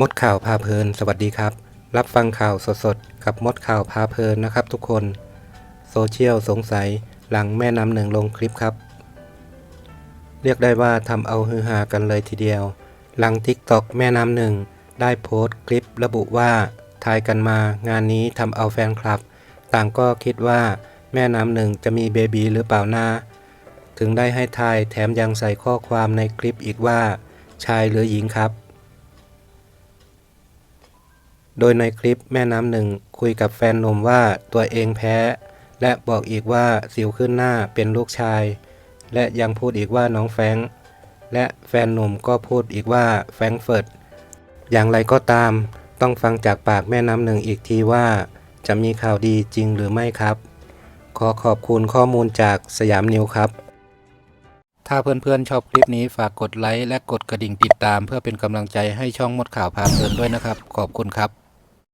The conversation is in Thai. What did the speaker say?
มดข่าวพาเพลิน สวัสดีครับ รับฟังข่าวสดๆ กับมดข่าวพาเพลินนะครับทุกคน โซเชียลสงสัยหลังแม่น้ำหนึ่งลงคลิปครับ เรียกได้ว่าทำเอาฮือฮากันเลยทีเดียว หลังทิกตอกแม่น้ำหนึ่งได้โพสต์คลิประบุว่าทายกันมางานนี้ทำเอาแฟนคลับ ต่างก็คิดว่าแม่น้ำหนึ่งจะมีเบบีหรือเปล่านาถึงได้ให้ทายแถมยังใส่ข้อความในคลิปอีกว่า ชายหรือหญิงครับ โดยในคลิปแม่น้ำหนึ่งคุยกับแฟนหนุ่มว่าตัวเองแพ้ และบอกอีกว่าสิวขึ้นหน้าเป็นลูกชาย และยังพูดอีกว่าน้องแฟงและแฟนหนุ่มก็พูดอีกว่าแฟงเฟิร์ตอย่างไรก็ตาม ต้องฟังจากปากแม่น้ำหนึ่งอีกทีว่า จะมีข่าวดีจริงหรือไม่ครับ ขอขอบคุณข้อมูลจากสยามนิวครับ ถ้าเพื่อนๆชอบคลิปนี้ฝากกดไลค์และกดกระดิ่งติดตาม เพื่อเป็นกำลังใจให้ช่องมดข่าวพาเพลินด้วยนะครับ ขอบคุณครับ